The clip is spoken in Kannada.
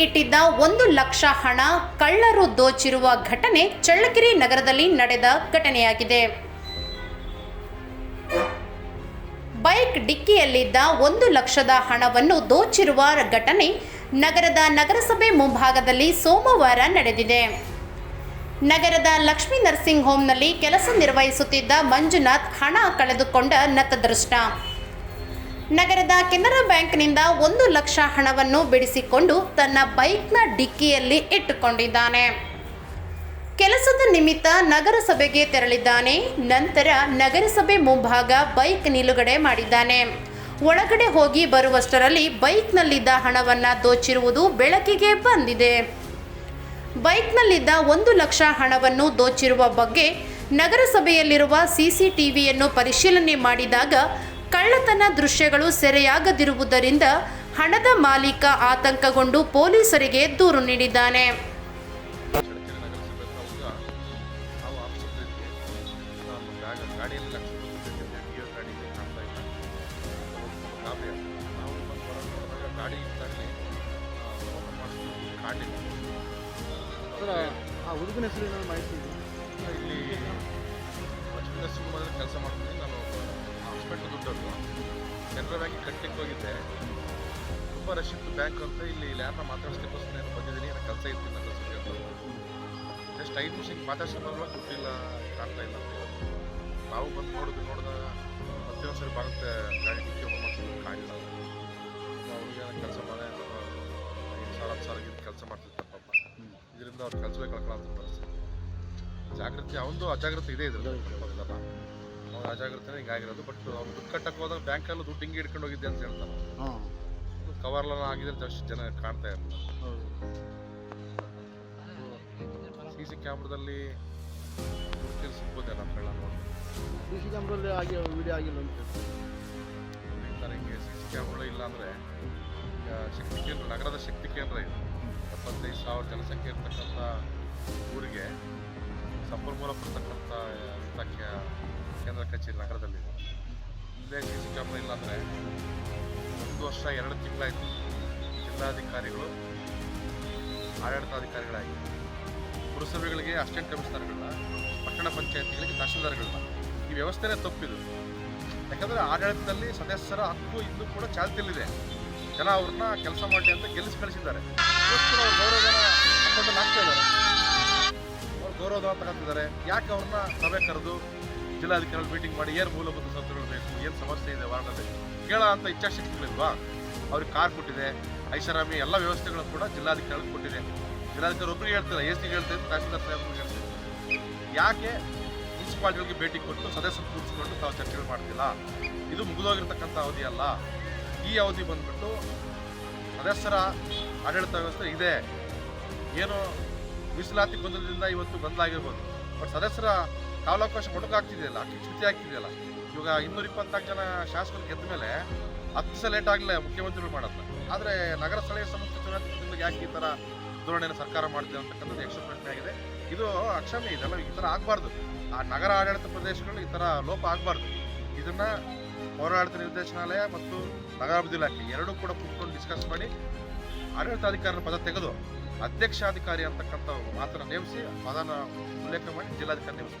ಇಟ್ಟಿದ್ದ ಒಂದು ಲಕ್ಷ ಹಣ ಕಳ್ಳರು ದೋಚಿರುವ ಘಟನೆ ಚಳ್ಳಕೆರೆ ನಗರದಲ್ಲಿ ನಡೆದ ಘಟನೆಯಾಗಿದೆ. ಬೈಕ್ ಡಿಕ್ಕಿಯಲ್ಲಿದ್ದ ಒಂದು ಲಕ್ಷದ ಹಣವನ್ನು ದೋಚಿರುವ ಘಟನೆ ನಗರದ ನಗರಸಭೆ ಮುಂಭಾಗದಲ್ಲಿ ಸೋಮವಾರ ನಡೆದಿದೆ. ನಗರದ ಲಕ್ಷ್ಮೀ ನರ್ಸಿಂಗ್ ಹೋಮ್ನಲ್ಲಿ ಕೆಲಸ ನಿರ್ವಹಿಸುತ್ತಿದ್ದ ಮಂಜುನಾಥ್ ಹಣ ಕಳೆದುಕೊಂಡ ನತದೃಷ್ಟ. ನಗರದ ಕೆನರಾ ಬ್ಯಾಂಕ್ನಿಂದ ಒಂದು ಲಕ್ಷ ಹಣವನ್ನು ಬಿಡಿಸಿಕೊಂಡು ತನ್ನ ಬೈಕ್ನ ಡಿಕ್ಕಿಯಲ್ಲಿ ಇಟ್ಟುಕೊಂಡಿದ್ದಾನೆ. ಕೆಲಸದ ನಿಮಿತ್ತ ನಗರಸಭೆಗೆ ತೆರಳಿದ್ದಾನೆ. ನಂತರ ನಗರಸಭೆ ಮುಂಭಾಗ ಬೈಕ್ ನಿಲುಗಡೆ ಮಾಡಿದ್ದಾನೆ. ಒಳಗಡೆ ಹೋಗಿ ಬರುವಷ್ಟರಲ್ಲಿ ಬೈಕ್ನಲ್ಲಿದ್ದ ಹಣವನ್ನು ದೋಚಿರುವುದು ಬೆಳಕಿಗೆ ಬಂದಿದೆ. ಬೈಕ್ನಲ್ಲಿದ್ದ ಒಂದು ಲಕ್ಷ ಹಣವನ್ನು ದೋಚಿರುವ ಬಗ್ಗೆ ನಗರಸಭೆಯಲ್ಲಿರುವ ಸಿಸಿಟಿವಿಯನ್ನು ಪರಿಶೀಲನೆ ಮಾಡಿದಾಗ ಕಳ್ಳತನ ದೃಶ್ಯಗಳು ಸೆರೆಯಾಗದಿರುವುದರಿಂದ ಹಣದ ಮಾಲೀಕ ಆತಂಕಗೊಂಡು ಪೊಲೀಸರಿಗೆ ದೂರು ನೀಡಿದ್ದಾನೆ. ಆ ಹುಡುಗನ ಹೆಸರು ಏನಾದ್ರು ಮಾಹಿತಿ ಇಲ್ಲಿ ಲಕ್ಷ್ಮೀ ಕೆಲಸ ಮಾಡ್ತೀನಿ ನಾನು ಹಾಸ್ಪಿಟ್ಲ್ ದುಡ್ಡು ಕೆನರಾ ಬ್ಯಾಂಕಿಗೆ ಕಟ್ಟಲಿಕ್ಕೆ ಹೋಗಿದ್ದೆ. ತುಂಬ ರಶ್ ಇತ್ತು ಬ್ಯಾಂಕ್ ಅಂತ. ಇಲ್ಲಿ ಯಾರನ್ನ ಮಾತಾಡಿಸ್ಲಿಕ್ಕೋಸ್ಕರ ನಾನು ಬಂದಿದ್ದೀನಿ. ಏನೋ ಕೆಲಸ ಇತ್ತು ನನ್ನ ಅಂತ ಜಸ್ಟ್ ಐದು ನಿಮಿಷಕ್ಕೆ ಮಾತಾಡ್ಸ್ಕೊಂಡ್ರಲ್ಲ ದುಡ್ಡಿಲ್ಲ ಕಾಣ್ತಾ ಇಲ್ಲ ಅಂತ. ನಾವು ಬಂದು ನೋಡಿದ್ವಿ ನೋಡಿದಾಗ ಮತ್ತೆ ಒಂದ್ಸರಿ ಬರುತ್ತೆ ಗಾಡಿ ಡಿಕ್ಕಿ ಓಪನ್ ಮಾಡಿಸಿದ್ರು ಕಾಣಿಲ್ಲ ಅವ್ರಿಗೆ ಕೆಲಸ ಮಾಡಿ ಐದು ಸಾವಿರ, ಹತ್ತು ಸಾವಿರ ಕೆಲಸ ಮಾಡ್ತಿರ್ತಾರೆ ಪಾಪ ಇದರಿಂದ ಅವ್ರು ಕೆಲಸವೇ ಕಳ್ಕೊಳ್ಳೋ ಪರಿಸ್ಥಿತಿ. ಜಾಗೃತಿ ಅವನದು ಅಜಾಗೃತಿ ಇದೆ ಇದ್ರಲ್ಲಿ. ಈಗ ಅಜಾಗೃತಿನೇ ಹಿಂಗಾಗಿರೋದು. ಬಟ್ ಅವ್ನು ದುಡ್ಡು ಕಟ್ಟಕ್ಕೆ ಹೋದಾಗ ಬ್ಯಾಂಕಲ್ಲೂ ದುಡ್ಡು ಹಿಂಗೆ ಹಿಡ್ಕೊಂಡು ಹೋಗಿದ್ದೆ ಅಂತ ಹೇಳ್ತಾನೆ ಹಾಂ. ಕವರ್ಲೆಲ್ಲ ಆಗಿದ್ರೆ ಜಾಸ್ತಿ ಜನ ಕಾಣ್ತಾ ಇರಲಿಲ್ಲ. ಸಿ ಸಿ ಕ್ಯಾಮ್ರಾದಲ್ಲಿ ದುಡ್ಡು ನಮ್ಮ ಕಳ್ಳ ನೋಡಿ ಸಿ ಸಿ ಕ್ಯಾಮ್ರಲ್ಲಿ ಆಗಿ ವಿಡಿಯೋ ಆಗಿಲ್ಲ ಅಂತ ಥರ ಹಿಂಗೆ ಸಿ ಸಿ ಕ್ಯಾಮ್ರ ಇಲ್ಲ ಅಂದರೆ ಈಗ ಶಕ್ತಿ ಕೇಂದ್ರ ನಗರದ ಶಕ್ತಿ ಕೇಂದ್ರ ಇದೆ. ಎಪ್ಪತ್ತೈದು ಸಾವಿರ ಜನಸಂಖ್ಯೆ ಇರ್ತಕ್ಕಂಥ ಊರಿಗೆ ಸಂಪನ್ಮೂಲ ಕೊಡ್ತಕ್ಕಂಥ ಇಲ್ಲೇ ಸಿ ಸಿ ಕ್ಯಾಮ್ರಾ ಇಲ್ಲ ಅಂದರೆ ಒಂದು ವರ್ಷ ಎರಡು ತಿಂಗಳಾಯಿತು ಜಿಲ್ಲಾಧಿಕಾರಿಗಳು, ಆಡಳಿತಾಧಿಕಾರಿಗಳಾಗಿ. ಪುರಸಭೆಗಳಿಗೆ ಅಸಿಸ್ಟೆಂಟ್ ಕಮಿಷನರ್ಗಳನ್ನ, ಪಟ್ಟಣ ಪಂಚಾಯತಿಗಳಿಗೆ ತಹಶೀಲ್ದಾರ್ಗಳನ್ನ. ಈ ವ್ಯವಸ್ಥೆನೇ ತಪ್ಪಿದು. ಯಾಕಂದರೆ ಆಡಳಿತದಲ್ಲಿ ಸದಸ್ಯರ ಹಕ್ಕು ಇದ್ದು ಕೂಡ ಚಾಲ್ತಿಯಲ್ಲಿದೆ. ಜನ ಅವ್ರನ್ನ ಕೆಲಸ ಮಾಡಿ ಅಂತ ಗೆಲ್ಲಿಸಿ ಕಳಿಸಿದ್ದಾರೆ. ಇವತ್ತು ಅವ್ರ ಗೌರವಧನ ಹಾಕ್ತಾ ಇದ್ದಾರೆ. ಅವ್ರ ಗೌರವಧನ ತಗೊಂತಿದ್ದಾರೆ. ಯಾಕೆ ಅವ್ರನ್ನ ಸಭೆ ಕರೆದು ಜಿಲ್ಲಾಧಿಕಾರಿಗಳು ಮೀಟಿಂಗ್ ಮಾಡಿ ಏನು ಮೂಲಭೂತ ಸೌಕರ್ಯಗಳು ಬೇಕು, ಏನು ಸಮಸ್ಯೆ ಇದೆ ವಾರ್ಡಲ್ಲಿ ಕೇಳೋ ಅಂತ ಇಚ್ಛಾಶಕ್ತಿಗಳಿಲ್ವಾ ಅವ್ರಿಗೆ ಕಾರ್ ಕೊಟ್ಟಿದೆ, ಐಷಾರಾಮಿ ಎಲ್ಲ ವ್ಯವಸ್ಥೆಗಳು ಕೂಡ ಜಿಲ್ಲಾಧಿಕಾರಿಗಳು ಕೊಟ್ಟಿದೆ. ಜಿಲ್ಲಾಧಿಕಾರಿ ಒಬ್ಬರಿಗೆ ಹೇಳ್ತಾರೆ ಎ ಸಿಗೆ ಹೇಳ್ತಾರೆ ತಹಸೀಲ್ದಾರ್ ಸಾಹೇಬ್ರಿಗೆ ಹೇಳ್ತಾರೆ ಯಾಕೆ ಮುನ್ಸಿಪಾಲ್ಟಿಗಳಿಗೆ ಭೇಟಿ ಕೊಟ್ಟು ಸದಸ್ಯರು ಕೂರಿಸಿಕೊಂಡು ತಾವು ಚರ್ಚೆಗಳು ಮಾಡ್ತಿಲ್ಲ? ಇದು ಮುಗಿದೋಗಿರ್ತಕ್ಕಂಥ ಅವಧಿ ಅಲ್ಲ. ಈ ಅವಧಿ ಬಂದ್ಬಿಟ್ಟು ಸದಸ್ಯರ ಆಡಳಿತ ವ್ಯವಸ್ಥೆ ಇದೆ. ಏನು ಮೀಸಲಾತಿ ಗೊಂದಲದಿಂದ ಇವತ್ತು ಗೊಂದಲಾಗಿರ್ಬೋದು ಬಟ್ ಸದಸ್ಯರ ಕಾಲಾವಕಾಶ ಮೊಟಕಾಗ್ತಿದೆಯಲ್ಲ ಚ್ಯುತಿ ಆಗ್ತಿದೆಯಲ್ಲ. ಇವಾಗ ಇನ್ನೂರ ಇಪ್ಪತ್ನಾಲ್ಕು ಜನ ಶಾಸಕರು ಗೆದ್ದ ಮೇಲೆ ಹತ್ತು ಸಲ ಲೇಟ್ ಆಗಲಿಲ್ಲ ಮುಖ್ಯಮಂತ್ರಿಗಳು ಮಾಡೋದು ಆದರೆ ನಗರ ಸ್ಥಳೀಯ ಸಂಸ್ಥೆ ಚುನಾವಣೆ ಯಾಕೆ ಈ ಥರ ಧೋರಣೆಯನ್ನು ಸರ್ಕಾರ ಮಾಡಿದೆ ಅಂತಕ್ಕಂಥದ್ದು ಯಕ್ಷ ಪ್ರಶ್ನೆ ಆಗಿದೆ. ಇದು ಅಕ್ಷಮ್ಯ ಇದೆಲ್ಲ ಈ ಥರ ಆಗಬಾರ್ದು. ಆ ನಗರ ಆಡಳಿತ ಪ್ರದೇಶಗಳು ಈ ಥರ ಲೋಪ ಆಗಬಾರ್ದು. ಇದನ್ನು ಪೌರಾಡಳಿತ ನಿರ್ದೇಶನಾಲಯ ಮತ್ತು ನಗರಾಭಿವೃದ್ಧಿ ಇಲಾಖೆ ಎರಡೂ ಕೂಡ ಕೂತ್ಕೊಂಡು ಡಿಸ್ಕಸ್ ಮಾಡಿ ಆಡಳಿತಾಧಿಕಾರನ ಪದ ತೆಗೆದು ಅಧ್ಯಕ್ಷಾಧಿಕಾರಿ ಅಂತಕ್ಕಂಥ ಮಾತ್ರ ನೇಮಿಸಿ ಅದನ್ನು ಉಲ್ಲೇಖ ಮಾಡಿ ಜಿಲ್ಲಾಧಿಕಾರಿ ನೇಮಿಸಿ.